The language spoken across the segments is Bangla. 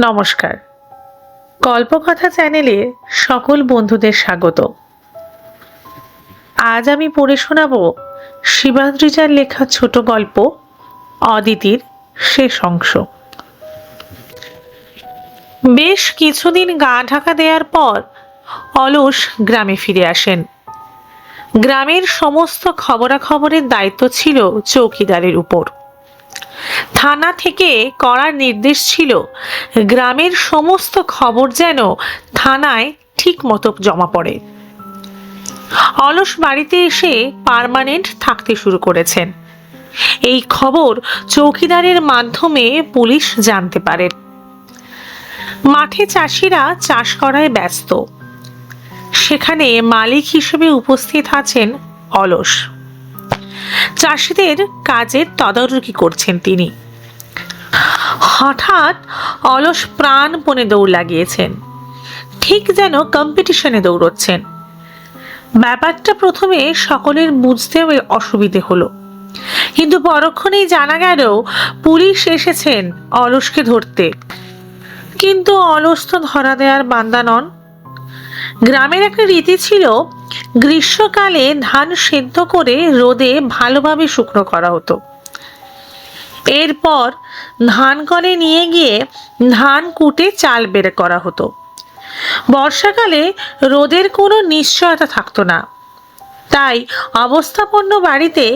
নমস্কার। গল্পকথা চ্যানেলে সকল বন্ধুদের স্বাগত। আজ আমি পড়ে শোনাব শিবাদ্রিজার লেখা ছোট গল্প, অদিতির শেষ অংশ। বেশ কিছুদিন গা ঢাকা দেওয়ার পর অলস গ্রামে ফিরে আসেন। গ্রামের সমস্ত খবরাখবরের দায়িত্ব ছিল চৌকিদারের উপর। থানা থেকে করার নির্দেশ ছিল। গ্রামের সমস্ত খবর যেন থানায় ঠিক মতো জমা পড়ে। অলস বাড়িতে এসে পার্মানেন্ট থাকতে শুরু করেছেন। এই খবর চৌকিদারের মাধ্যমে পুলিশ জানতে পারেন মাঠে চাষিরা চাষ করায় ব্যস্ত। সেখানে মালিক হিসেবে উপস্থিত আছেন অলস। চাষিদের কাজের তদারকি করছেন তিনি। হঠাৎ অলস প্রাণপণে দৌড় লাগিয়েছেন। ঠিক যেন কম্পিটিশনে দৌড়চ্ছেন। ব্যাপারটা প্রথমে সকলের বুঝতে অসুবিধে হলো। কিন্তু পরক্ষণেই জানা গেল, পুলিশ এসেছেন অলসকে ধরতে। কিন্তু অলস তো ধরা দেওয়ার বান্দা নন। গ্রামের একটা রীতি ছিল গ্রীষ্মকালে ধান সেদ্ধ করে রোদে ভালোভাবে শুকনো করা হতো। এরপর ধান কলে নিয়ে গিয়ে ধান কুটে চাল বের করা হতো। বর্ষাকালে রোদের কোনো নিশ্চয়তা থাকতো না। তাই অবস্থাপন্ন বাড়িতে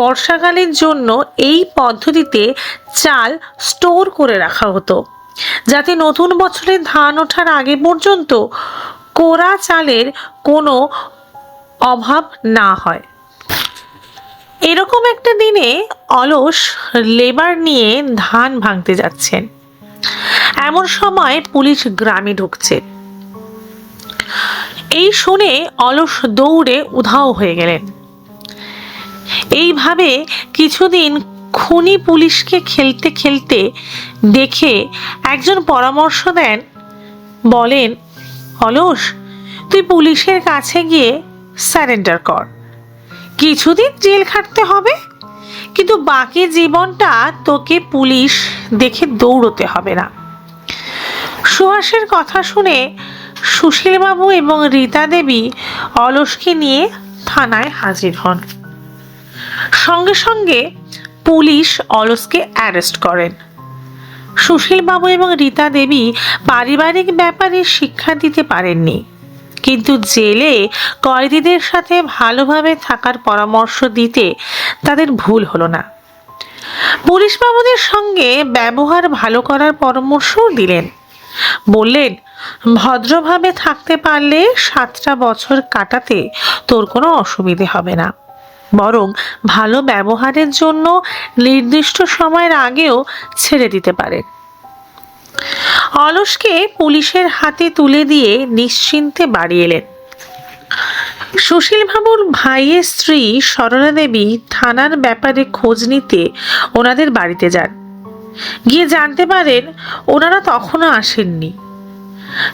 বর্ষাকালের জন্য এই পদ্ধতিতে চাল স্টোর করে রাখা হতো, যাতে নতুন বছরের ধান ওঠার আগে পর্যন্ত কোরা চালের কোনো অভাব না হয়। এরকম একটা দিনে অলস লেবার নিয়ে ধান ভাঙতে যাচ্ছেন। এমন সময় পুলিশ গ্রামে ঢুকছে। এই শুনে অলস দৌড়ে উধাও হয়ে গেলেন। এইভাবে কিছুদিন খুনি পুলিশকে খেলতে খেলতে দেখে একজন পরামর্শ দেন, বলেন, অলস, তুই পুলিশের কাছে গিয়ে স্যারেন্ডার কর। কিছুদিন জেল খাটতে হবে, কিন্তু বাকি জীবনটা তোকে পুলিশ দেখে দৌড়তে হবে না। সুহাসের কথা শুনে সুশীলবাবু এবং রীতা দেবী অলসকে নিয়ে থানায় হাজির হন। সঙ্গে সঙ্গে পুলিশ অলসকে অ্যারেস্ট করেন। সুশীলবাবু এবং রীতা দেবী পারিবারিক ব্যাপারে শিক্ষা দিতে পারেননি। কিন্তু জেলে কয়েদিদের সাথে ভালোভাবে থাকার পরামর্শ দিতে তাদের ভুল হলো না। পুলিশবাবুদের সঙ্গে ব্যবহার ভালো করার পরামর্শও দিলেন। বললেন, ভদ্রভাবে থাকতে পারলে সাতটা বছর কাটাতে তোর কোনো অসুবিধে হবে না। বরং ভালো ব্যবহারের জন্য নির্দিষ্ট সময়ের আগেও ছেড়ে দিতে পারেন অলসকে পুলিশের হাতে তুলে দিয়ে নিশ্চিন্তে বাড়ি এলেন। সুশীল বাবুর ভাইয়ের স্ত্রী সরলা দেবী থানার ব্যাপারে খোঁজ নিতে ওনাদের বাড়িতে যান। গিয়ে জানতে পারেন, ওনারা তখনও আসেননি।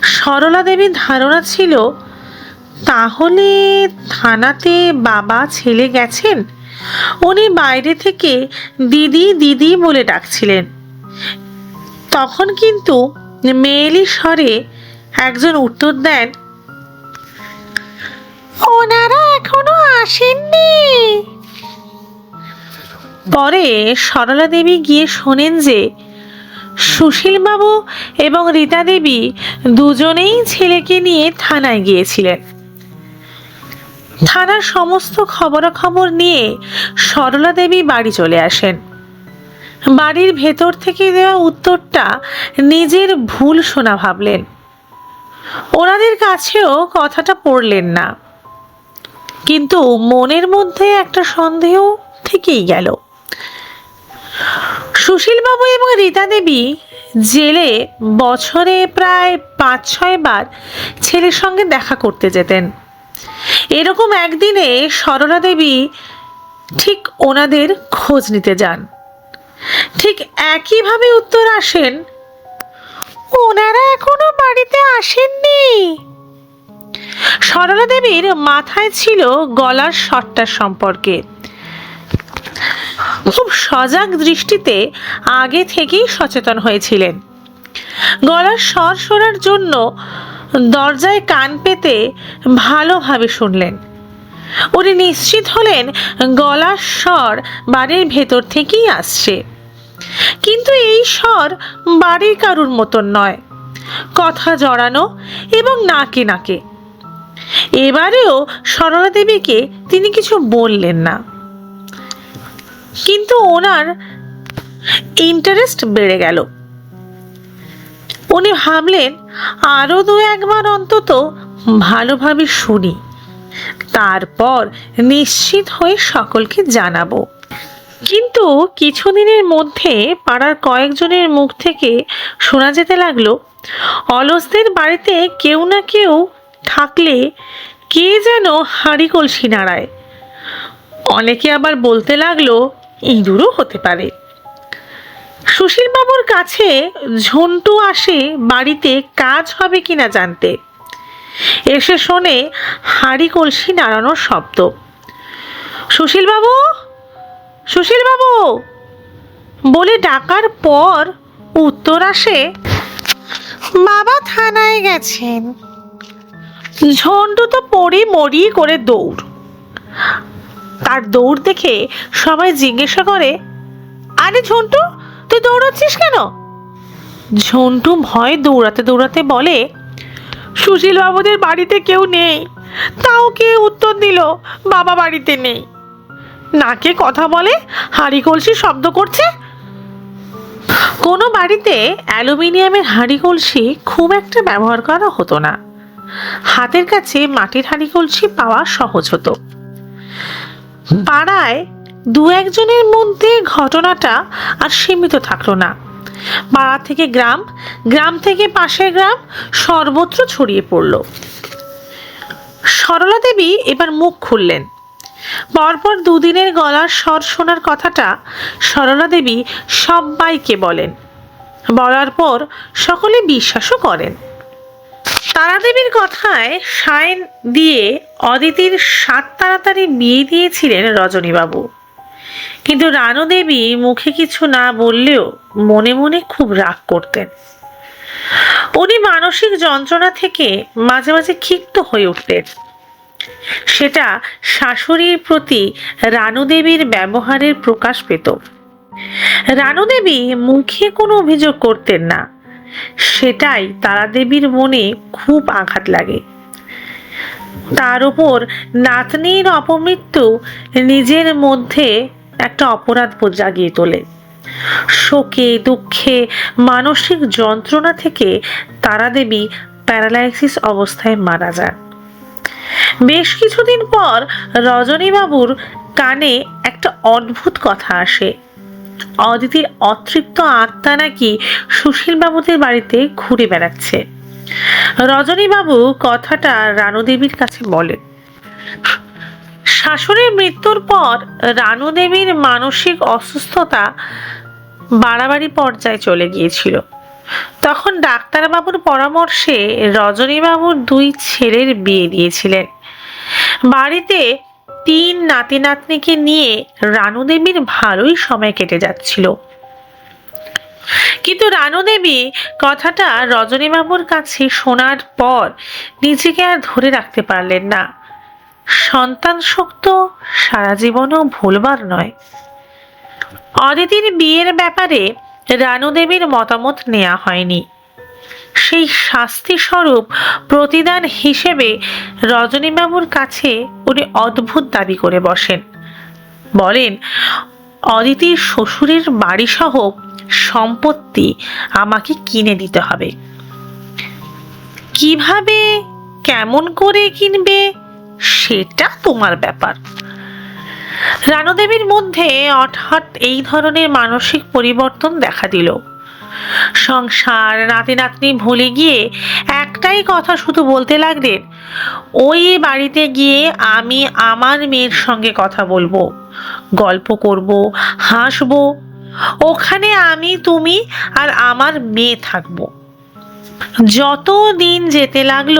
সরলা দেবীর ধারণা ছিল, তাহলে থানাতে বাবা, ছেলে গেছেন? উনি বাইরে থেকে দিদি দিদি বলে ডাকছিলেন। তখন কিন্তু মেয়েলি স্বরে একজন উত্তর দেন, ওনারা এখনও আসেননি। পরে সরলা দেবী গিয়ে শোনেন যে সুশীলবাবু এবং রীতা দেবী দুজনেই ছেলেকে নিয়ে থানায় গিয়েছিলেন। থানার সমস্ত খবরাখবর নিয়ে সরলা দেবী বাড়ি চলে আসেন। বাড়ির ভেতর থেকে দেওয়া উত্তরটা নিজের ভুল শোনা ভাবলেন। ওনাদের কাছেও কথাটা পড়লেন না। কিন্তু মনের মধ্যে একটা সন্দেহ থেকেই গেল। সুশীলবাবু এবং রীতা দেবী জেলে বছরে প্রায় পাঁচ ছয় বার ছেলের সঙ্গে দেখা করতে যেতেন। এরকম একদিনে সরলা দেবী ঠিক ওনাদের খোঁজ নিতে যান। ঠিক একইভাবে উত্তর আসেন, ওনারা এখনও বাড়িতে আসেননি। সরলা দেবীর মাথায় ছিল গলার শটটার সম্পর্কে। খুব সজাগ দৃষ্টিতে আগে থেকেই সচেতন হয়েছিলেন। গলার স্বর শোনার জন্য দরজায় কান পেতে ভালোভাবে শুনলেন। উনি নিশ্চিত হলেন গলার স্বর বাড়ির ভেতর থেকেই আসছে। কিন্তু এই স্বর বাড়ির কারুর মতন নয়। কথা জড়ানো এবং নাকে নাকে। এবারেও সরলা দেবীকে তিনি কিছু বললেন না। কিন্তু ওনার ইন্টারেস্ট বেড়ে গেল। উনি ভাবলেন আরও দু একবার অন্তত ভালোভাবে শুনি। তারপর নিশ্চিত হয়ে সকলকে জানাব। কিন্তু কিছুদিনের মধ্যে পাড়ার কয়েকজনের মুখ থেকে শোনা যেতে লাগল, অলসদের বাড়িতে কেউ না কেউ থাকলে কে যেন হাঁড়ি কলসি নাড়ায়। অনেকে আবার বলতে লাগল, ইঁদুরও হতে পারে। সুশীলবাবুর কাছে ঝন্টু আসে, বাড়িতে কাজ হবে কিনা জানতে। এসে শোনে হাঁড়ি কলসি নাড়ানোর শব্দ। সুশীলবাবু? সুশীলবাবু? বলে ডাকার পর উত্তর আসে, বাবা থানায় গেছেন। ঝন্টু তো পড়ি মরি করে দৌড়। তার দৌড় দেখে সবাই জিজ্ঞাসা করে, আরে ঝন্টু, তুই দৌড়াচ্ছিস কেন? ঝন্টু ভয় দৌড়াতে দৌড়াতে বলে সুশীল বাবুদের বাড়িতে কেউ নেই। তাও কে উত্তর দিল, বাবা বাড়িতে নেই। নাকে কথা বলে হাঁড়ি কলসি শব্দ করছে? কোনো বাড়িতে অ্যালুমিনিয়ামের হাঁড়ি কলসি খুব একটা ব্যবহার করা হতো না। হাতের কাছে মাটির হাঁড়ি কলসি পাওয়া সহজ হতো। পাড়ায় দু একজনের মধ্যে ঘটনাটা আর সীমিত থাকল না। পাড়া থেকে গ্রাম গ্রাম থেকে পাশের গ্রাম সর্বত্র ছড়িয়ে পড়ল। সরলা দেবী এবার মুখ খুললেন। পরপর দুদিনের গলার স্বর শোনার কথাটা সরলা দেবী সবাইকে বলেন। বলার পর সকলে বিশ্বাসও করেন। তারাদেবীর কথায় সায়ন দিয়ে অদিতির সাত তাড়াতাড়ি বিয়ে দিয়েছিলেন রজনীবাবু। কিন্তু রানু দেবী মুখে কিছু না বললেও মনে মনে খুব রাগ করতেন। উনি মানসিক যন্ত্রণা থেকে মাঝে মাঝে ক্ষিপ্ত হয়ে উঠতেন। সেটা শাশুড়ির প্রতি রানু দেবীর ব্যবহারের প্রকাশ পেত। রানু দেবী মুখে কোনো অভিযোগ করতেন না। সেটাই তারা দেবীর মনে খুব আঘাত লাগে। তার উপর নাতনির অপমৃত্যু নিজের মধ্যে একটা অপরাধ জাগিয়ে তোলে। শোকে, দুঃখে, মানসিক যন্ত্রণা থেকে তারা দেবী প্যারালাইসিস অবস্থায় মারা যান। বেশ কিছুদিন পর রজনীবাবুর কানে একটা অদ্ভুত কথা আসে। অদিতির অতৃপ্ত আত্মা নাকি সুশীলবাবুদের বাড়িতে ঘুরে বেড়াচ্ছে। রজনীবাবু কথাটা রানুদেবীর কাছে বলেন। শাশুড়ির মৃত্যুর পর রানু দেবীর মানসিক অসুস্থতা বাড়াবাড়ি পর্যায়ে চলে গিয়েছিল। তখন ডাক্তারবাবুর পরামর্শে রজনীবাবুর দুই ছেলের বিয়ে দিয়েছিলেন। বাড়িতে তিন নাতি নাতনিকে নিয়ে রানু দেবীর ভালোই সময় কেটে যাচ্ছিল। কিন্তু রানু দেবী কথাটা রজনীবাবুর কাছে শোনার পর নিজেকে আর ধরে রাখতে পারলেন না। সন্তান শোক তো সারা জীবনও ভুলবার নয়। অদিতির বিয়ের ব্যাপারে রানু দেবীর মতামত নেওয়া হয়নি। সেই শাস্তি স্বরূপ প্রতিদান হিসেবে রজনীবাবুর কাছে উনি অদ্ভুত দাবি করে বসেন। বলেন অদিতির শ্বশুরের বাড়িসহ সম্পত্তি আমাকে কিনে দিতে হবে। কীভাবে, কেমন করে কিনবে সেটা তোমার ব্যাপার। রানুদেবীর মধ্যে হঠাৎ এই ধরনের মানসিক পরিবর্তন দেখা দিল। সংসার নাতি নাতনি ভুলে গিয়ে একটাই কথা শুধু বলতে লাগলেন, ওই বাড়িতে গিয়ে আমি আমার মেয়ের সঙ্গে কথা বলব, গল্প করব, হাসবো। ওখানে আমি, তুমি আর আমার মেয়ে থাকব। যত দিন যেতে লাগল,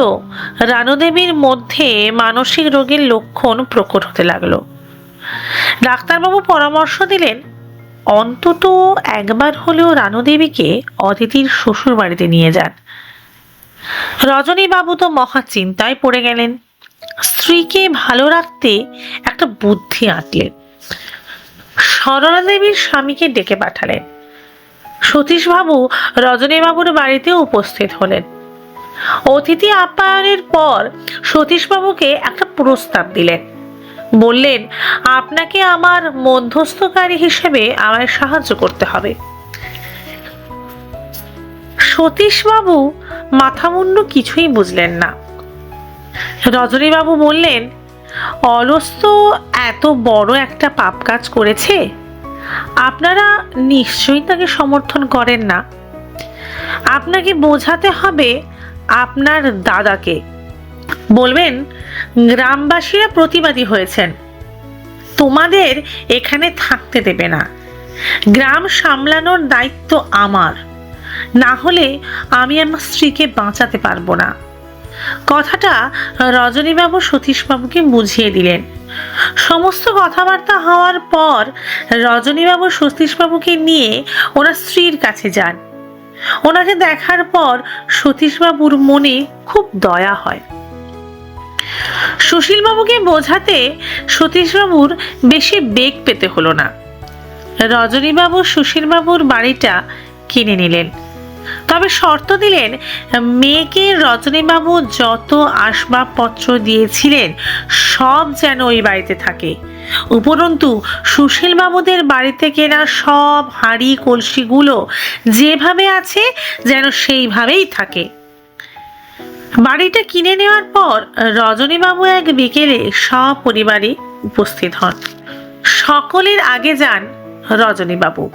রানুদেবীর মধ্যে মানসিক রোগের লক্ষণ প্রকট হতে লাগল। ডাক্তারবাবু পরামর্শ দিলেন, অন্তত একবার হলেও রানুদেবীকে অদিতির শ্বশুর বাড়িতে নিয়ে যান। রজনীবাবু তো মহা চিন্তায় পড়ে গেলেন। স্ত্রীকে ভালো রাখতে একটা বুদ্ধি আঁটলেন সরলা দেবীর স্বামীকে ডেকে পাঠালেন। সতীশবাবু রজনীবাবুর বাড়িতে উপস্থিত হলেন। অতিথি আপ্যায়নের পর সতীশবাবুকে একটা প্রস্তাব দিলেন। বললেন, আপনাকে আমার মধ্যস্থকারী হিসেবে আমায় সাহায্য করতে হবে। সতীশবাবু মাথামুন্ডু কিছুই বুঝলেন না। রজনীবাবু বললেন, অলস তো এত বড় একটা পাপ কাজ করেছে। আপনারা নিশ্চয়ই তাকে সমর্থন করেন না। আপনাকে বোঝাতে হবে আপনার দাদাকে। বলবেন, গ্রামবাসীরা প্রতিবাদী হয়েছেন। তোমাদের এখানে থাকতে দেবে না। গ্রাম সামলানোর দায়িত্ব আমার। না হলে আমি আমার স্ত্রীকে বাঁচাতে পারব না। কথাটা রজনীবাবু সতীশবাবুকে বুঝিয়ে দিলেন। সমস্ত কথাবার্তা হওয়ার পর রজনীবাবু সতীশবাবুকে নিয়ে ওনার স্ত্রীর কাছে যান। ওনাকে দেখার পর সতীশবাবুর মনে খুব দয়া হয়। সুশীলবাবুকে বোঝাতে সতীশবাবুর বেশি বেগ পেতে হলো না। রজনীবাবু সুশীলবাবুর বাড়িটা কিনে নিলেন। তবে শর্ত দিলেন, মেয়েকে রজনীবাবু যত আসবাবপত্র দিয়েছিলেন, সব যেন ওই বাড়িতে থাকে। উপরন্তু, সুশীলবাবুদের বাড়িতে কেনা সব হাঁড়ি, কলসিগুলো যেভাবে আছে, যেন সেইভাবেই থাকে। বাড়িটা কিনে নেওয়ার পর রজনীবাবু এক বিকেলে সপরিবারে উপস্থিত হন। সকলের আগে যান রজনীবাবু।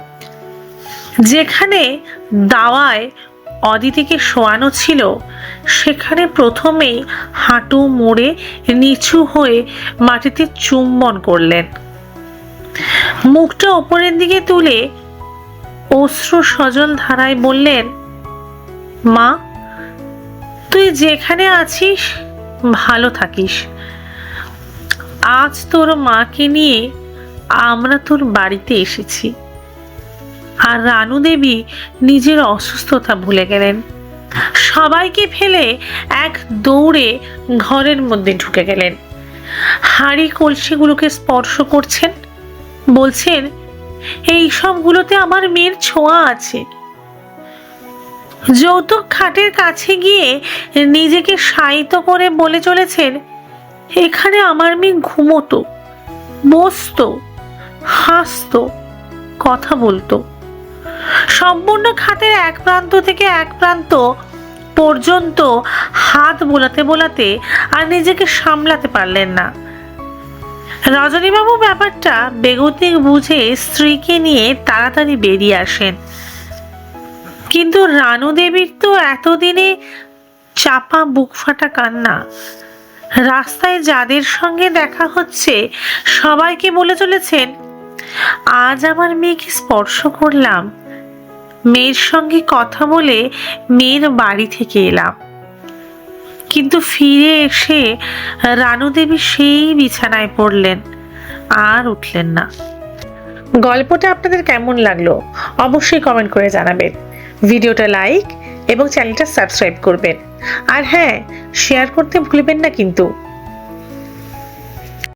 যেখানে দাওয়ায় অদিতিকে শোয়ানো ছিল, সেখানে প্রথমেই হাঁটু মোড়ে নিচু হয়ে মাটিতে চুম্বন করলেন। মুখটা ওপরের দিকে তুলে অশ্রু সজল ধারায় বললেন, মা, তুই যেখানে আছিস, ভালো থাকিস। আজ তোর মাকে নিয়ে আমরা তোর বাড়িতে এসেছি। আর রানু দেবী নিজের অসুস্থতা ভুলে গেলেন। সবাইকে ফেলে এক দৌড়ে ঘরের মধ্যে ঢুকে গেলেন। হাড়ি কলসিগুলোকে স্পর্শ করছেন, বলছেন, এই সবগুলোতে আমার মেয়ের ছোঁয়া আছে। যৌতুক খাটের কাছে গিয়ে নিজেকে শায়িত করে বলে চলেছেন, এখানে আমার মেয়ে ঘুমোতো, বসতো, হাসতো, কথা বলতো। সম্পূর্ণ খাতের এক প্রান্ত থেকে এক প্রান্ত পর্যন্ত হাত বোলাতে বোলাতে আর নিজেকে সামলাতে পারলেন না। রজনীবাবু ব্যাপারটা বেগতিক বুঝে স্ত্রীকে নিয়ে তাড়াতাড়ি বেরিয়ে আসেন। কিন্তু রানু দেবীর তো এতদিনে চাপা বুক ফাটা কান্না। রাস্তায় যাদের সঙ্গে দেখা হচ্ছে, সবাইকে বলে চলেছেন, আজ আমার মেয়েকে স্পর্শ করলাম। মেয়ের সঙ্গে কথা বলে মেয়ের বাড়ি থেকে এলাম। কিন্তু ফিরে এসে রানু দেবী সেই বিছানায় পড়লেন, আর উঠলেন না। গল্পটা আপনাদের কেমন লাগল অবশ্যই কমেন্ট করে জানাবেন। ভিডিওটা লাইক এবং চ্যানেলটা সাবস্ক্রাইব করবেন। আর হ্যাঁ শেয়ার করতে ভুলবেন না কিন্তু।